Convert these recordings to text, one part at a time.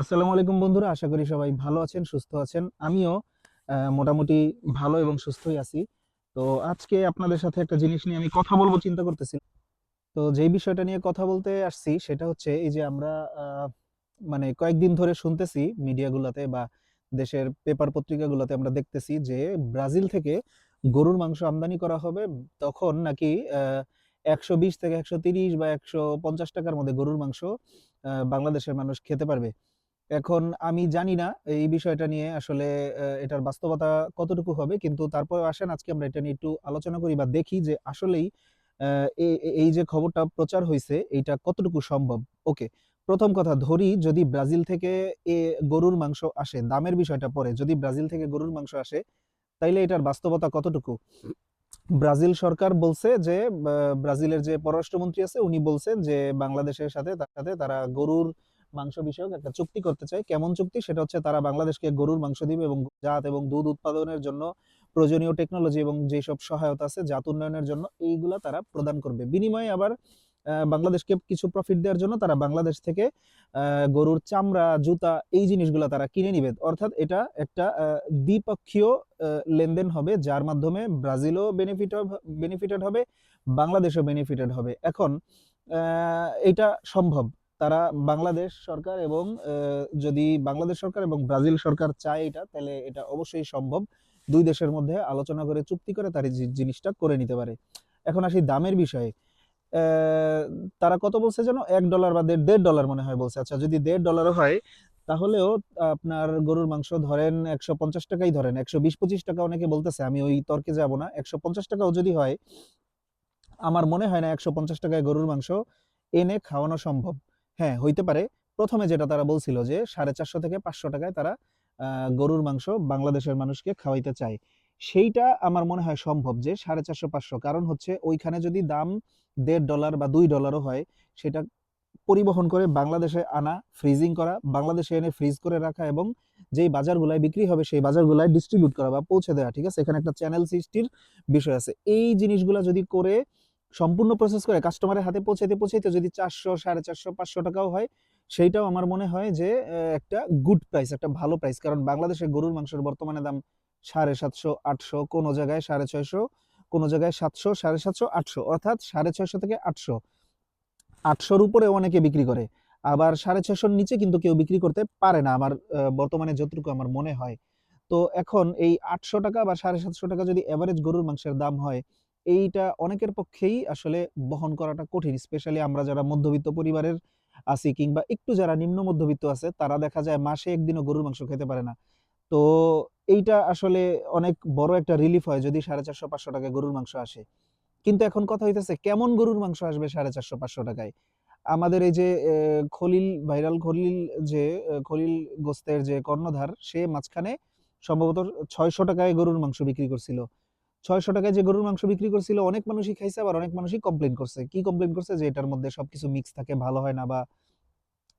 আসসালামু আলাইকুম বন্ধুরা, আশা করি সবাই ভালো আছেন, সুস্থ আছেন। আমিও মোটামুটি ভালো এবং সুস্থই আছি। তো আজকে আপনাদের সাথে একটা জিনিস নিয়ে আমি কথা বলব, চিন্তা করতেছি। তো যেই বিষয়টা নিয়ে কথা বলতে আসছি, সেটা হচ্ছে এই যে আমরা মানে কয়েকদিন ধরে শুনতেছি মিডিয়াগুলোতে বা দেশের পেপার পত্রিকাগুলোতে আমরা দেখতেছি যে ব্রাজিল থেকে গরুর মাংস আমদানি করা হবে, তখন নাকি একশো বিশ থেকে একশো বা একশো পঞ্চাশ টাকার মধ্যে গরুর মাংস বাংলাদেশের মানুষ খেতে পারবে। এখন আমি জানি না এই বিষয়টা নিয়ে আসলে এটার বাস্তবতা কতটুকু হবে, কিন্তু তারপরে আসেন, আজকে আমরা এটা নিয়ে একটু আলোচনা করি বা দেখি যে আসলেই এই যে খবরটা প্রচার হয়েছে এইটা কতটুকু সম্ভব? ওকে, প্রথম কথা ধরি, যদি ব্রাজিল থেকে এ গরুর মাংস আসে, দামের বিষয়টা পরে, যদি ব্রাজিল থেকে গরুর মাংস আসে, তাইলে এটার বাস্তবতা কতটুকু? ব্রাজিল সরকার বলছে যে ব্রাজিলের যে পররাষ্ট্রমন্ত্রী আছে, উনি বলছেন যে, বাংলাদেশের সাথে, তার সাথে তারা গরুর মাংস বিষয়ক একটা চুক্তি করতে চায়। কেমন চুক্তি? সেটা হচ্ছে তারা বাংলাদেশকে গরুর মাংস দিবে এবং জাত এবং দুধ উৎপাদনের জন্য প্রয়োজনীয় টেকনোলজি এবং যেসব সহায়তা আছে জাত উন্নয়নের জন্য এইগুলা তারা প্রদান করবে। বিনিময়ে আবার বাংলাদেশকে কিছু প্রফিট দেওয়ার জন্য তারা বাংলাদেশ থেকে গরুর চামড়া, জুতা এই জিনিসগুলো তারা কিনে নিবে। অর্থাৎ এটা একটা দ্বিপক্ষীয় লেনদেন হবে যার মাধ্যমে ব্রাজিলও বেনিফিট বেনিফিটেড হবে, বাংলাদেশও বেনিফিটেড হবে। এখন এটা সম্ভব। তারা বাংলাদেশ সরকার এবং যদি বাংলাদেশ সরকার এবং ব্রাজিল সরকার চায় এটা, তাহলে এটা অবশ্যই সম্ভব। দুই দেশের মধ্যে আলোচনা করে, চুক্তি করে তার জিনিসটা করে নিতে পারে। এখন আসি দামের বিষয়ে। তারা কত বলছে যেন? এক ডলার বা দেড় দেড় ডলার মনে হয় বলছে। আচ্ছা যদি দেড় ডলারও হয়, তাহলেও আপনার গরুর মাংস ধরেন একশো পঞ্চাশ টাকাই ধরেন, একশো বিশ, পঁচিশ টাকা অনেকে বলতেছে, আমি ওই তর্কে যাব না। একশো পঞ্চাশ টাকাও যদি হয়, আমার মনে হয় না একশো পঞ্চাশ টাকায় গরুর মাংস এনে খাওয়ানো সম্ভব। হ্যাঁ হইতে পারে। প্রথমে যেটা তারা বলছিল যে, সাড়ে চারশো থেকে পাঁচশো টাকায় তারা গরুর মাংস বাংলাদেশের মানুষকে খাওয়াইতে চায়। সেইটা আমার মনে হয় সম্ভব যে, সাড়ে চারশো, পাঁচশো। কারণ হচ্ছে ওইখানে যদি দাম দেড় ডলার বা দুই ডলারও হয়, সেটা পরিবহন করে বাংলাদেশে আনা ফ্রিজিং করা, বাংলাদেশে এনে ফ্রিজ করে রাখা এবং যেই বাজারগুলায় বিক্রি হবে, সেই বাজারগুলায় ডিস্ট্রিবিউট করা বা পৌঁছে দেওয়া, ঠিক আছে? এখানে একটা চ্যানেল সৃষ্টির বিষয় আছে। এই জিনিসগুলা যদি করে সম্পূর্ণ প্রসেস করে কাস্টমারের হাতে পৌঁছাইতে পৌঁছাইতে যদি চারশো, সাড়ে চারশো, পাঁচশো টাকাও হয়, সেইটাও আমার মনে হয় যে একটা গুড প্রাইস একটা ভালো প্রাইস কারণ বাংলাদেশে গরুর মাংসের বর্তমানে দাম সাড়ে সাতশো, আটশো, কোনো জায়গায় সাড়ে ছয়শো, কোনো জায়গায় সাতশো, সাড়ে সাতশো, আটশো। অর্থাৎ সাড়ে ছয়শো থেকে আটশো। আটশোর উপরে অনেকে বিক্রি করে। আবার সাড়ে ছয়শোর নিচে কিন্তু কেউ বিক্রি করতে পারে না আমার বর্তমানে যতটুকু আমার মনে হয়। তো এখন এই আটশো টাকা বা সাড়ে সাতশো টাকা যদি এভারেজ গরুর মাংসের দাম হয় এইটা অনেকের পক্ষেই আসলে বহন করাটা কঠিন স্পেশালি আমরা যারা মধ্যবিত্ত পরিবারের আছি কিংবা একটু যারা নিম্ন মধ্যবিত্ত আছে, তারা দেখা যায় মাসে একদিনও গরুর মাংস খেতে পারে না। তো এইটা আসলে অনেক বড় একটা রিলিফ হয় যদি সাড়ে চারশো, পাঁচশো টাকায় গরুর মাংস আসে। কিন্তু এখন কথা হইতেছে কেমন গরুর মাংস আসবে সাড়ে চারশো, পাঁচশো টাকায়? আমাদের এই যে খলিল, ভাইরাল খলিল যে খলিল গোস্তের যে কর্ণধার, সে মাঝখানে সম্ভবত ছয়শো টাকায় গরুর মাংস বিক্রি করছিল। ছয়শো টাকায় যে গরুর মাংস বিক্রি করছিল, অনেক মানুষই খাইছে, আবার অনেক মানুষই কমপ্লেন করছে। কি কমপ্লেন করছে? যে এটার মধ্যে সবকিছু মিক্স থাকে, ভালো হয় না বা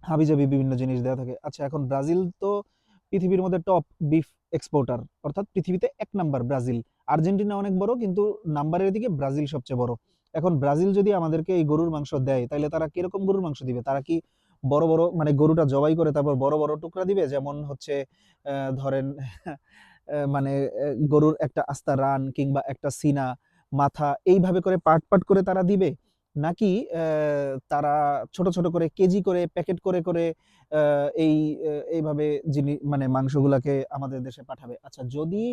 হাবিজাবি বিভিন্ন জিনিস দেওয়া থাকে। আচ্ছা এখন ব্রাজিল তো পৃথিবীর মধ্যে টপ বিফ এক্সপোর্টার অর্থাৎ পৃথিবীতে এক নাম্বার ব্রাজিল। আর্জেন্টিনা অনেক বড়, কিন্তু নাম্বারের দিকে ব্রাজিল সবচেয়ে বড়। এখন ব্রাজিল যদি আমাদেরকে এই গরুর মাংস দেয় তাহলে তারা কীরকম গরুর মাংস দিবে? তারা কি বড় বড় মানে গরুটা জবাই করে তারপর বড় বড় টুকরা দিবে? যেমন হচ্ছে ধরেন মানে গরুর একটা আস্তা রান কিংবা একটা সিনা, মাথা এইভাবে করে পার্ট পার্ট করে তারা দিবে? নাকি তারা ছোট ছোট করে, কেজি করে, প্যাকেট করে করে এই এইভাবে যিনি মানে মাংসগুলাকে আমাদের দেশে পাঠাবে? আচ্ছা যদি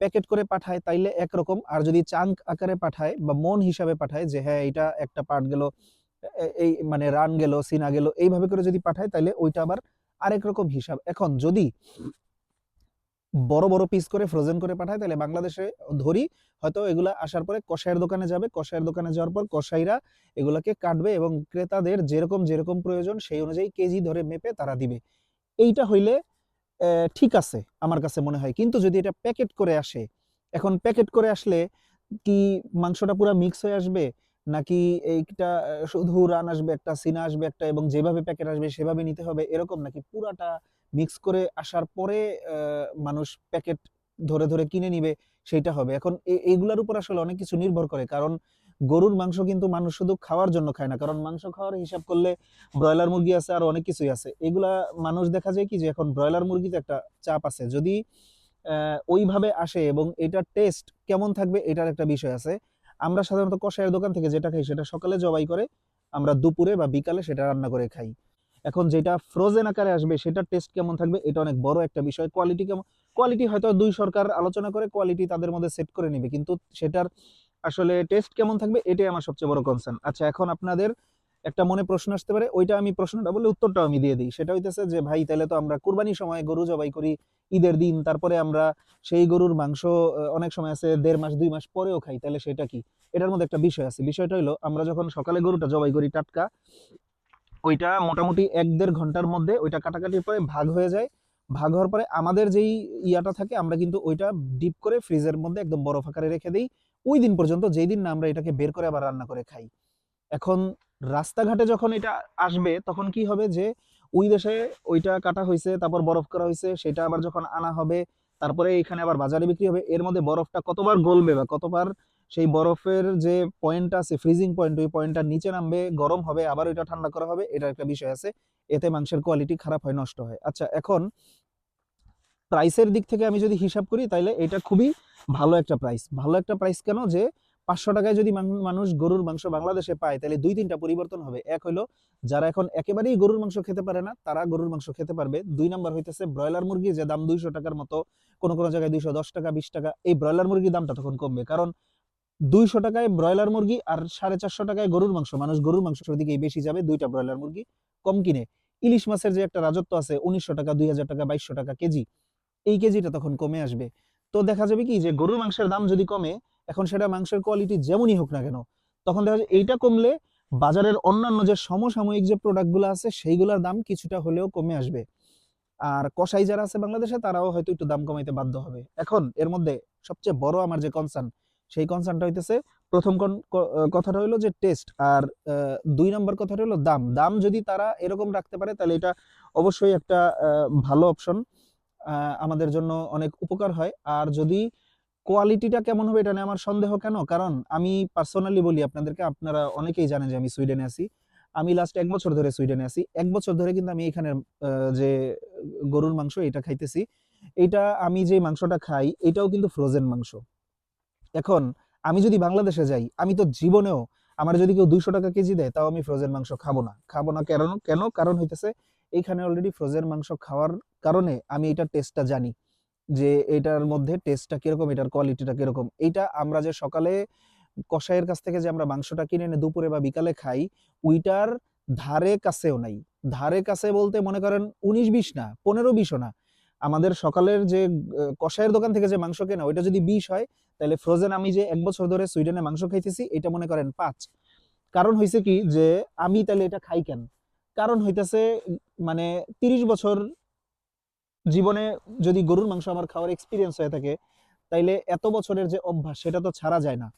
প্যাকেট করে পাঠায় তাইলে একরকম, আর যদি চাঙ্ক আকারে পাঠায় বা মন হিসাবে পাঠায় যে হ্যাঁ এটা একটা পার্ট গেল এই মানে রান গেল, সিনা গেল, এইভাবে করে যদি পাঠায় তাইলে ওইটা আবার আরেক রকম হিসাব। এখন যদি বড় বড় পিস করে ফ্রোজেন করে পাঠায়, তাহলে বাংলাদেশে ধরি, হয়তো এগুলা আসার পরে কসাইয়ের দোকানে যাবে, কসাইয়ের দোকানে যাওয়ার পর কসাইরা এগুলাকে কাটবে এবং ক্রেতাদের যেরকম যেরকম প্রয়োজন সেই অনুযায়ী কেজি ধরে মেপে তারা দিবে। এইটা হইলে ঠিক আছে আমার কাছে মনে হয়। কিন্তু যদি এটা প্যাকেট করে আসে, এখন প্যাকেট করে আসলে কি মাংসটা পুরো মিক্স হয়ে আসবে? নাকি এইটা শুধু রান আসবে, একটা সিনা আসবে, একটা এবং যেভাবে প্যাকেট আসবে সেভাবে নিতে হবে, এরকম নাকি পুরাটা মিক্স করে আসার পরে মানুষ প্যাকেট ধরে ধরে কিনে নিবে, সেইটা হবে। এখন এইগুলার উপর আসলে অনেক কিছু নির্ভর করে। কারণ গরুর মাংস কিন্তু মানুষ শুধু খাওয়ার জন্য খায় না। কারণ মাংস খাওয়ার হিসাব করলে ব্রয়লার মুরগি আছে আর অনেক কিছুই আছে। এগুলা মানুষ দেখা যায় কি যে এখন ব্রয়লার মুরগিতে একটা চাপ আছে। যদি ওইভাবে আসে এবং এটার টেস্ট কেমন থাকবে এটার একটা বিষয় আছে। আমরা সাধারণত কষায়ের দোকান থেকে যেটা খাই সেটা সকালে জবাই করে আমরা দুপুরে বা বিকালে সেটা রান্না করে খাই। এখন যেটা ফ্রোজেন আকারে আসবে, সেটার টেস্ট কেমন থাকবে, এটা অনেক বড় একটা বিষয়। কোয়ালিটি কেমন কোয়ালিটি হয়তো দুই সরকার আলোচনা করে কোয়ালিটি তাদের মধ্যে সেট করে নেবে, কিন্তু সেটার আসলে টেস্ট কেমন থাকবে, এটাই আমার সবচেয়ে বড় কনসার্ন আচ্ছা এখন আপনাদের একটা মনে প্রশ্ন আসতে পারে, ওইটা আমি প্রশ্নটা বলে উত্তরটাও আমি দিয়ে দিই। সেটা হইতেছে যে, ভাই তাহলে তো আমরা কুরবানির সময় গরু জবাই করি ঈদের দিন, তারপরে আমরা সেই গরুর মাংস অনেক সময় আছে দেড় মাস, দুই মাস পরেও খাই তাহলে সেটা কি? এটার মধ্যে একটা বিষয় আছে, বিষয়টা হলো আমরা যখন সকালে গরুটা জবাই করি টাটকা ওইটা মোটামুটি এক দেড় ঘণ্টার মধ্যে ওইটা কাটাকাটির পরে ভাগ হয়ে যায়। ভাগ হওয়ার পরে আমাদের যেই ইয়াটা থাকে, আমরা কিন্তু ওইটা ডিপ করে ফ্রিজের মধ্যে একদম বরফ আকারে রেখে দিই। ওই দিন পর্যন্ত যেই দিন না আমরা এটাকে বের করে আবার রান্না করে খাই। এখন রাস্তাঘাটে যখন এটা আসবে, তখন কি হবে যে ওই দেশে ওইটা কাটা হয়েছে তারপর বরফ করা হয়েছে সেটা আবার যখন আনা হবে, তারপরে এখানে আবার বাজারে বিক্রি হবে, এর মধ্যে বরফটা কতবার গলবে বা কতবার সেই বরফের যে পয়েন্টটা আছে ফ্রিজিং পয়েন্ট ওই পয়েন্টটা নিচে নামবে, গরম হবে, আবার ওইটা ঠান্ডা করা হবে, এটা একটা বিষয় আছে। এতে মাংসের কোয়ালিটি খারাপ হয়, নষ্ট হয়। আচ্ছা এখন প্রাইসের দিক থেকে আমি যদি হিসাব করি তাহলে এটা খুবই ভালো একটা প্রাইস ভালো একটা প্রাইস কেন? যে পাঁচশো টাকায় যদি মানুষ গরুর মাংস বাংলাদেশে পায় তাহলে দুই তিনটা পরিবর্তন হবে। এক হলো যারা এখন একেবারেই গরুর মাংস খেতে পারে না, তারা গরুর মাংস খেতে পারবে। দুই নাম্বার হইতেছে ব্রয়লার মুরগি, যে দাম দুইশো টাকার মতো, কোনো কোনো জায়গায় দুইশো দশ টাকা, বিশ টাকা, এই ব্রয়লার মুরগির দামটা তখন কমবে। কারণ দুইশো টাকায় ব্রয়লার মুরগি আর সাড়ে চারশো টাকায় গরুর মাংস। মানুষ গরুর মাংসের দিকেই বেশি যাবে, দুইটা ব্রয়লার মুরগি কম কিনে। ইলিশ মাছের যে একটা রাজত্ব আছে, উনিশশো টাকা, দুই হাজার টাকা, বাইশশো টাকা কেজি, এই কেজিটা তখন কমে আসবে। তো দেখা যাবে কি যে গরুর মাংসের দাম যদি কমে, এখন সেটা মাংসের কোয়ালিটি যেমনই হোক না কেন, তখন দেখা যায় এইটা কমলে বাজারের অন্যান্য যে সমসাময়িক যে প্রোডাক্টগুলো আছে, সেইগুলোর দাম কিছুটা হলেও কমে আসবে। আর কষাই যারা আছে বাংলাদেশে, তারাও হয়তো একটু দাম কমাইতে বাধ্য হবে। এখন এর মধ্যে সবচেয়ে বড় আমার যে কনসার্ন সেই কনসার্নটা হইতেছে, প্রথম কথাটা হলো যে টেস্ট আর দুই নম্বর কথাটা হলো দাম। দাম যদি তারা এরকম রাখতে পারে, তাহলে এটা অবশ্যই একটা ভালো অপশন আমাদের জন্য অনেক উপকার হয়। আর যদি কোয়ালিটিটা কেমন হবে, এটা নিয়ে আমার সন্দেহ কেন? কারণ আমি পার্সোনালি বলি আপনাদেরকে, আপনারা অনেকেই জানেন যে আমি সুইডেনে আছি। আমি লাস্ট এক বছর ধরে সুইডেনে আছি। এক বছর ধরে কিন্তু আমি এখানে যে গরুর মাংস, এটা খাইতেছি। এটা আমি যে মাংসটা খাই, এটাও কিন্তু ফ্রোজেন মাংস। এখন আমি যদি বাংলাদেশে যাই, আমি তো জীবনেও আমার যদি কেউ দুইশো টাকা কেজি দেয়, তাও আমি ফ্রোজেন মাংস খাব না। খাব না কেন কেন? কারণ হইতেছে, এইখানে অলরেডি ফ্রোজেন মাংস খাওয়ার কারণে আমি এটার টেস্টটা জানি যে এটার মধ্যে টেস্টটা কীরকম, এটার কোয়ালিটিটা কীরকম। এইটা আমরা যে সকালে কসাইয়ের কাছ থেকে যে আমরা মাংসটা কিনে এনে দুপুরে বা বিকালে খাই, ওইটার ধারে কাছেও নাই। ধারে কাছে বলতে মনে করেন উনিশ বিশ না, পনেরো বিশও না। আমাদের সকালের যে কসাইয়ের দোকান থেকে যে মাংস কেনা, ওইটা যদি বিশ হয়, তাহলে ফ্রোজেন আমি যে এক বছর ধরে সুইডেনে মাংস খাইতেছি, এটা মনে করেন পাঁচ। কারণ হয়েছে কি যে, আমি তাহলে এটা খাই কেন? কারণ হইতেছে মানে তিরিশ বছর জীবনে যদি গরুর মাংস আমার খাওয়ার এক্সপিরিয়েন্স হয়ে থাকে, তাইলে এত বছরের যে অভ্যাস, সেটা তো ছাড়া যায় না।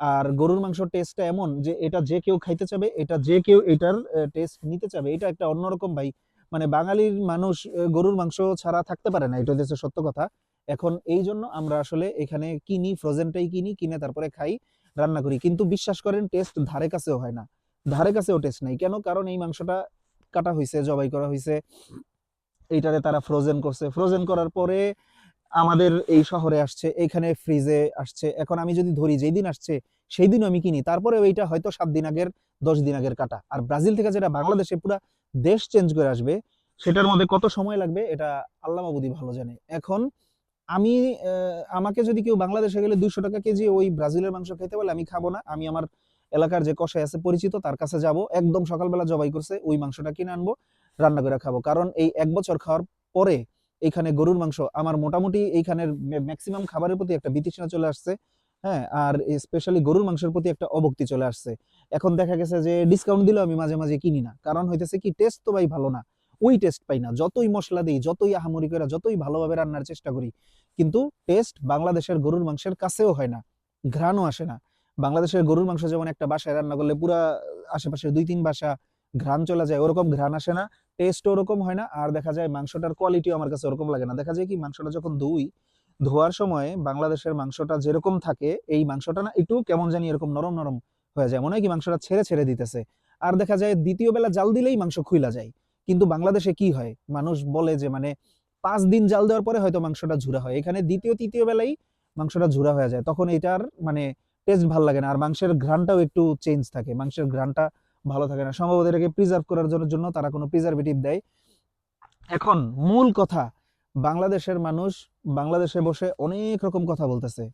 আর গরুর মাংস টেস্টটা এমন যে, এটা যে কেউ খাইতে চাবে, এটা যে কেউ এটার টেস্ট নিতে চাবে, এটা একটা অন্যরকম ভাই মানে বাঙালির মানুষ গরুর মাংস ছাড়া থাকতে পারে না এটা হচ্ছে সত্য কথা। এখন এই জন্য আমরা আসলে এখানে কিনি, ফ্রোজেনটাই কিনি, কিনে তারপরে খাই, রান্না করি। কিন্তু বিশ্বাস করেন টেস্ট ধারে কাছেও হয় না। ধারে কাছেও টেস্ট নাই। কেন? কারণ এই মাংসটা কাটা হয়েছে জবাই করা হয়েছে এইটারে তারা ফ্রোজেন করছে। ফ্রোজেন করার পরে আমাদের এই শহরে আসছে, এখানে ফ্রিজে আসছে। এখন আমি যদি ধরি যেই দিন আসছে সেই দিনও আমি কিনি। তারপরে এইটা হয়তো সাত দিন আগের, দশ দিন আগের কাটা। আর ব্রাজিল থেকে যেটা, বাংলাদেশে পুরা দেশ চেঞ্জ করে আসবে, সেটার মধ্যে কত সময় লাগবে এটা আল্লাহ মাবুদি ভালো জানে। এখন আমি আমাকে যদি কেউ বাংলাদেশে গেলে দুইশো টাকা কেজি ওই ব্রাজিলের মাংস খেতে বলে, আমি খাব না। আমি আমার এলাকার যে কষাই আছে পরিচিত, তার কাছে যাব। একদম সকালবেলা জবাই করছে, ওই মাংসটা কিনে আনব, রান্না করে খাব। কারণ এই এক বছর খাওয়ার পরে এইখানে গরুর মাংস আমার মোটামুটি এইখানের ম্যাক্সিমাম খাবারের প্রতি একটা বিতৃষ্ণা চলে আসছে। হ্যাঁ আর স্পেশালি গরুর মাংসের প্রতি একটা অভক্তি চলে আসছে। এখন দেখা গেছে যে ডিসকাউন্ট দিলেও আমি মাঝে মাঝে কিনি না। কারণ হইতেছে কি টেস্ট তো ভাই ভালো না। ওই টেস্ট পাই না। যতই মশলা দিই, যতই আহামরি করে যতই ভালোভাবে রান্নার চেষ্টা করি, কিন্তু টেস্ট বাংলাদেশের গরুর মাংসের কাছেও হয় না। ঘ্রাণও আসে না। বাংলাদেশের গরুর মাংস যেমন একটা বাসায় রান্না করলে পুরা আশেপাশের দুই তিন বাসা ঘ্রাণ চলে যায়, ওরকম ঘ্রাণ আসে না। টেস্ট ওরকম হয় না। আর দেখা যায় মাংসটার কোয়ালিটিও আমার কাছে ওরকম লাগে না। দেখা যায় কি, মাংসটা যখন ধুই ধোয়ার সময় বাংলাদেশের মাংসটা যেরকম থাকে, এই মাংসটা না একটু কেমন জানি এরকম নরম নরম হয়ে যায়। মনে হয় কি মাংসটা ছেড়ে ছেড়ে দিতেছে। আর দেখা যায় দ্বিতীয় বেলা জাল দিলেই মাংস খুইলা যায়। কিন্তু বাংলাদেশে কি হয়? মানুষ বলে যে মানে পাঁচ দিন জাল দেওয়ার পরে হয়তো মাংসটা ঝুরা হয়। এখানে দ্বিতীয়, তৃতীয় বেলাই মাংসটা ঝুরা হয়ে যায়। তখন এটার মানে টেস্ট ভালো লাগে না। আর মাংসের ঘ্রাণটাও একটু চেঞ্জ থাকে। মাংসের ঘ্রাণটা ভালো থাকে না। সম্ভবত এটাকে প্রিজার্ভ করার জন্য জন্য তারা কোনো প্রিজারভেটিভ দেয়। এখন মূল কথা বাংলাদেশের মানুষ বাংলাদেশে বসে অনেক রকম কথা বলতেছে।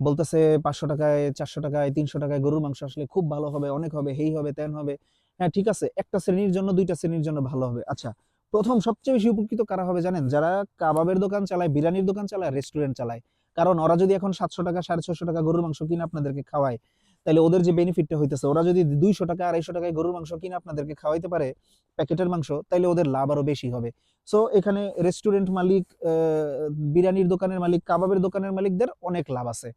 বলতেছে পাঁচশো টাকায়, চারশো টাকায়, তিনশো টাকায় গরুর মাংস আসলে খুব ভালো হবে, অনেক হবে, হেই হবে, তেন হবে। হ্যাঁ ঠিক আছে, একটা শ্রেণির জন্য, দুইটা শ্রেণির জন্য ভালো হবে। আচ্ছা প্রথম সবচেয়ে বেশি উপকৃত কারা হবে জানেন? যারা কাবাবের দোকান চালায়, বিরিয়ানির দোকান চালায় রেস্টুরেন্ট চালায়। কারণ ওরা যদি এখন সাতশো টাকা, সাড়ে ছশো টাকা গরুর মাংস কিনে আপনাদেরকে খাওয়ায় তাহলে ওদের যে বেনিফিটটা হইতেছে, ওরা যদি দুইশো টাকা, আড়াইশো টাকায় গরুর মাংস কিনে আপনাদেরকে খাওয়াইতে পারে, প্যাকেটের মাংস, তাহলে ওদের লাভ আরও বেশি হবে। সো এখানে রেস্টুরেন্ট মালিক বিরিয়ানির দোকানের মালিক, কাবাবের দোকানের মালিকদের অনেক লাভ আছে।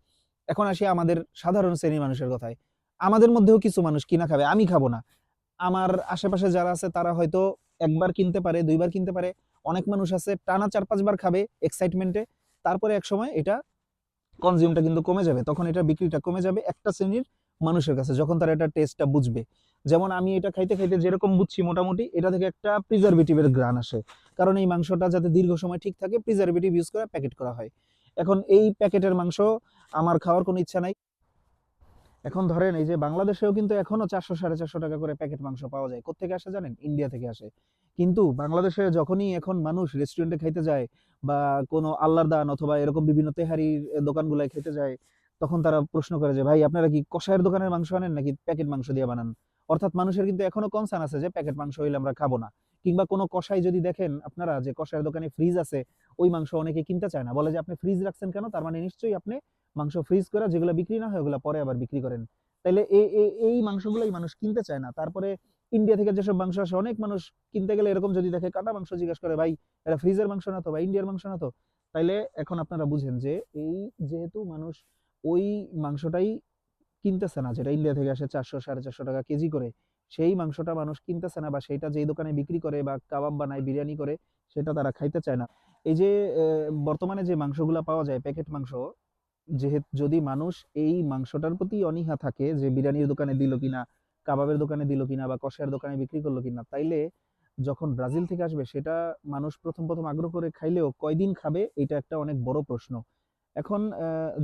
এখন আসি আমাদের সাধারণ শ্রেণির মানুষের কথায়। আমাদের মধ্যেও কিছু মানুষ কিনা খাবে, আমি খাব না। আমার আশেপাশে যারা আছে, তারা হয়তো একবার কিনতে পারে, দুইবার কিনতে পারে। অনেক মানুষ আছে, টানা চার পাঁচবার খাবে এক্সাইটমেন্টে তারপরে এক সময় এটা কনজিউমটা কিন্তু কমে যাবে, তখন এটা বিক্রিটা কমে যাবে একটা শ্রেণির মানুষের কাছে যখন তারা এটা টেস্টটা বুঝবে। যেমন আমি এটা খাইতে খাইতে যেরকম বুঝছি মোটামুটি, এটা থেকে একটা প্রিজারভেটিভের গ্রান আসে। কারণ এই মাংসটা যাতে দীর্ঘ সময় ঠিক থাকে প্রিজারভেটিভ ইউজ করে প্যাকেট করা হয়। এখন এই প্যাকেটের মাংস আমার খাওয়ার কোনো ইচ্ছা নাই। এখন ধরেন এই যে বাংলাদেশেও কিন্তু এখনও চারশো, সাড়ে চারশো টাকা করে প্যাকেট মাংস পাওয়া যায়। কোথেকে আসে জানেন? ইন্ডিয়া থেকে আসে। কিন্তু বাংলাদেশে যখনই এখন মানুষ রেস্টুরেন্টে খাইতে যায় বা কোনো আল্লাহর দান অথবা এরকম বিভিন্ন তেহারির দোকানগুলায় খেতে যায়, তখন তারা প্রশ্ন করে যে, ভাই, আপনারা কি কষায়ের দোকানের মাংস আনেন নাকি প্যাকেট মাংস দিয়ে বানান? অর্থাৎ মানুষের কিন্তু এখনও কনসার্ন আছে যে প্যাকেট মাংস হইলে আমরা খাব না। কিংবা কোনো কষাই যদি দেখেন আপনারা যে কষায়ের দোকানে ফ্রিজ আছে, ওই মাংস অনেকে কিনতে চায় না। বলে যে, আপনি ফ্রিজ রাখছেন কেন? তার মানে নিশ্চয়ই আপনি মাংস ফ্রিজ করে, যেগুলো বিক্রি না হয়, ওগুলো পরে আবার বিক্রি করেন। এই এই- এই মাংসগুলোই মানুষ কিনতে চায় না। তারপরে ইন্ডিয়া থেকে যেসব মাংস আসে, অনেক মানুষ কিনতে গেলে এরকম যদি দেখে কাটা মাংস জিজ্ঞাসা করে, ভাই, এটা ফ্রিজের মাংস না তো? বা ইন্ডিয়ার মাংস না তো? তাইলে এখন আপনারা বুঝেন যে, এই যেহেতু মানুষ ওই মাংসটাই কিনতেছে না, যেটা ইন্ডিয়া থেকে আসে চারশো, সাড়ে চারশো টাকা কেজি করে, সেই মাংসটা মানুষ কিনতেছে না বা সেইটা যেই দোকানে বিক্রি করে বা কাবাব বানায়, বিরিয়ানি করে, সেটা তারা খাইতে চায় না। এই যে বর্তমানে যে মাংসগুলা পাওয়া যায় প্যাকেট মাংস যেহেতু যদি মানুষ এই মাংসটার প্রতি অনীহা থাকে যে বিরিয়ানির দোকানে দিল কিনা, কাবাবের দোকানে দিল কিনা বা কষায়ের দোকানে বিক্রি করল কিনা, তাইলে যখন ব্রাজিল থেকে আসবে সেটা মানুষ প্রথম প্রথম আগ্রহ করে খাইলেও কয়দিন খাবে এটা একটা অনেক বড় প্রশ্ন। এখন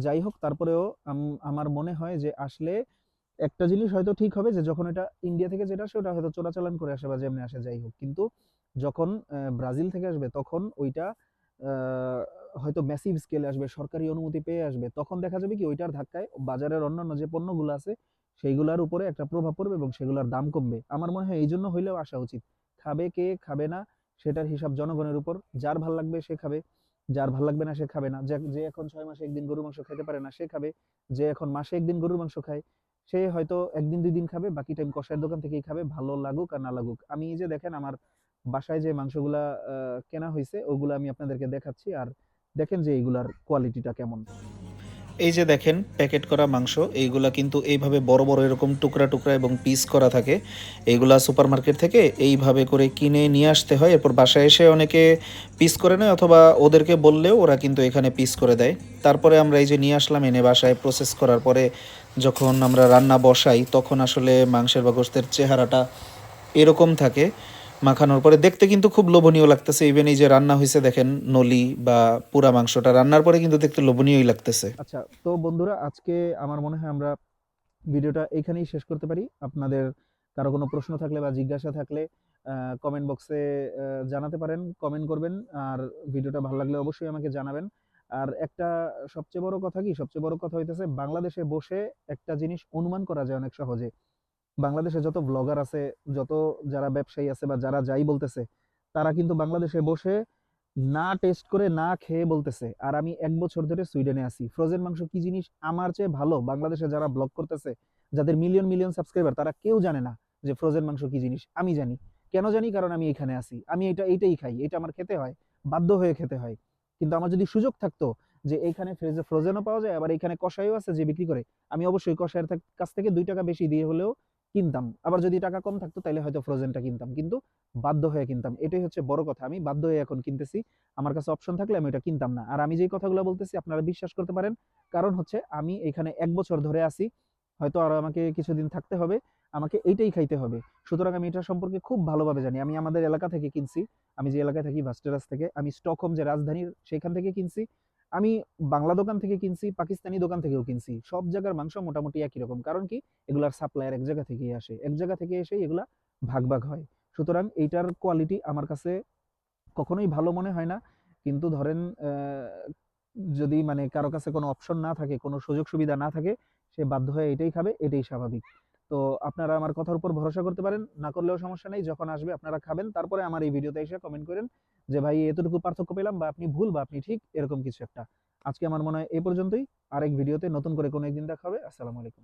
যাই হোক, তারপরেও আমার মনে হয় যে আসলে একটা জিনিস হয়তো ঠিক হবে যে যখন এটা ইন্ডিয়া থেকে যেটা আসে ওটা হয়তো চোরাচালান করে আসে বা যেমনি আসে, যাই হোক। কিন্তু যখন ব্রাজিল থেকে আসবে তখন ওইটা হয়তো ম্যাসিভ স্কেলে আসবে, সরকারি অনুমতি পেয়ে আসবে, তখন দেখা যাবে কি ওইটার ধাক্কায় বাজারের অন্যান্য যে পণ্যগুলো আছে, সেইগুলোর উপরে একটা প্রভাব পড়বে এবং সেগুলোর দাম কমবে। আমার মনে হয় এই জন্য হইলেও আসা উচিত। খাবে কে খাবে না, সেটার হিসাব জনগণের উপর। যার ভালো লাগবে সে খাবে, যার ভালো লাগবে না সে খাবে না। যে এখন ছয় মাসে একদিন গরুর মাংস খেতে পারে না, সে খাবে। যে এখন মাসে একদিন গরুর মাংস খায়, সে হয়তো একদিন, দুই দিন খাবে, বাকি টাইম কষায়ের দোকান থেকেই খাবে, ভালো লাগুক আর না লাগুক। আমি এই যে দেখেন, আমার বাসায় যে মাংসগুলা কেনা হয়েছে ওগুলো আমি আপনাদেরকে দেখাচ্ছি। আর দেখেন যে এইগুলার কোয়ালিটিটা কেমন। এই যে দেখেন প্যাকেট করা মাংস, এইগুলা কিন্তু এইভাবে বড় বড় এরকম টুকরা টুকরা এবং পিস করা থাকে। এইগুলা সুপার মার্কেট থেকে এইভাবে করে কিনে নিয়ে আসতে হয়। এরপর বাসায় এসে অনেকে পিস করে নেয় অথবা ওদেরকে বললেও ওরা কিন্তু এখানে পিস করে দেয়। তারপরে আমরা এই যে নিয়ে আসলাম, এনে বাসায় প্রসেস করার পরে যখন আমরা রান্না বসাই, তখন আসলে মাংসের বা গোস্তের চেহারাটা এরকম থাকে। মাখানোর পরে দেখতে কিন্তু খুব লোভনীয় লাগতেছে। ইভেন এই যে রান্না হয়েছে দেখেন, নলি বা পুরা মাংসটা রান্নার পরে কিন্তু দেখতে লোভনীয়ই লাগতেছে। আচ্ছা তো বন্ধুরা, আজকে আমার মনে হয় আমরা ভিডিওটা এখানেই শেষ করতে পারি। আপনাদের কারও কোনো প্রশ্ন থাকলে বা জিজ্ঞাসা থাকলে কমেন্ট বক্সে জানাতে পারেন কমেন্ট করবেন, আর ভিডিওটা ভালো লাগলে অবশ্যই আমাকে জানাবেন। আর একটা সবচেয়ে বড় কথা কি? সবচেয়ে বড় কথা হইতেছে, বাংলাদেশে বসে একটা জিনিস অনুমান করা যায় অনেক সহজে। বাংলাদেশে যত ব্লগার আছে, যত যারা ব্যবসায়ী আছে বা যারা যাই বলতেছে, তারা কিন্তু বাংলাদেশে বসে না টেস্ট করে, না খেয়ে বলতেছে। আর আমি এক বছর ধরে সুইডেনে আছি। ফ্রোজেন মাংস কি জিনিস আমার চেয়ে ভালো? বাংলাদেশে যারা ব্লগ করতেছে, যাদের মিলিয়ন মিলিয়ন সাবস্ক্রাইবার তারা কেউ জানে না যে ফ্রোজেন মাংস কি জিনিস। আমি জানি। কেন জানি? কারণ আমি এখানে আছি। আমি এটা, এইটাই খাই। এটা আমার খেতে হয়। বাধ্য হয়ে খেতে হয়। কিন্তু আমার যদি সুযোগ থাকতো যে এইখানে ফ্রোজেনও পাওয়া যায়, আবার এখানে কষাইও আছে যে বিক্রি করে, আমি অবশ্যই কষাইয়ের কাছ থেকে দুই টাকা বেশি দিয়ে হলেও কিনতাম। আবার যদি টাকা কম থাকতো তাহলে হয়তো ফ্রোজেনটা কিনতাম। কিন্তু বাধ্য হয়ে কিনতাম। এটাই হচ্ছে বড় কথা। আমি বাধ্য হয়ে এখন কিনতেছি। আমার কাছে অপশন থাকলে আমি এটা কিনতাম না। আর আমি যেই কথাগুলো বলতেছি, আপনারা বিশ্বাস করতে পারেন। কারণ হচ্ছে, আমি এখানে এক বছর ধরে আছি। হয়তো আর আমাকে কিছুদিন থাকতে হবে। আমাকে এইটাই খাইতে হবে। সুতরাং আমি এটা সম্পর্কে খুব ভালোভাবে জানি। আমি আমাদের এলাকা থেকে কিনছি। আমি যে এলাকায় থাকি ভাস্টেরাস থেকে, আমি স্টকহোম যে রাজধানীর, সেখান থেকে কিনছি। আমি বাংলা দোকান থেকে কিনছি, পাকিস্তানি দোকান থেকেও কিনছি। সব জায়গার মাংস মোটামুটি একই রকম। কারণ কি? এগুলার সাপ্লায়ার এক জায়গা থেকেই আসে। এক জায়গা থেকে এসে এগুলা ভাগ ভাগ হয়। সুতরাং এইটার কোয়ালিটি আমার কাছে কখনোই ভালো মনে হয় না। কিন্তু ধরেন যদি মানে কারও কাছে কোনো অপশন না থাকে, কোনো সুযোগ সুবিধা না থাকে, সে বাধ্য হয়ে এটাই খাবে, এটাই স্বাভাবিক। তো আপনারা আমার কথার উপর ভরসা করতে পারেন, না করলেও সমস্যা নেই, যখন আসবে আপনারা খাবেন, তারপরে আমার এই ভিডিওতে এসে কমেন্ট করেন যে, ভাই, এতটুকু পার্থক্য পেলাম বা আপনি ভুল বা আপনি ঠিক, এরকম কিছু একটা। আজকে আমার মনে হয় এ পর্যন্তই, আরেক ভিডিওতে নতুন করে কোনো একদিন দেখা হবে, আসসালামু আলাইকুম।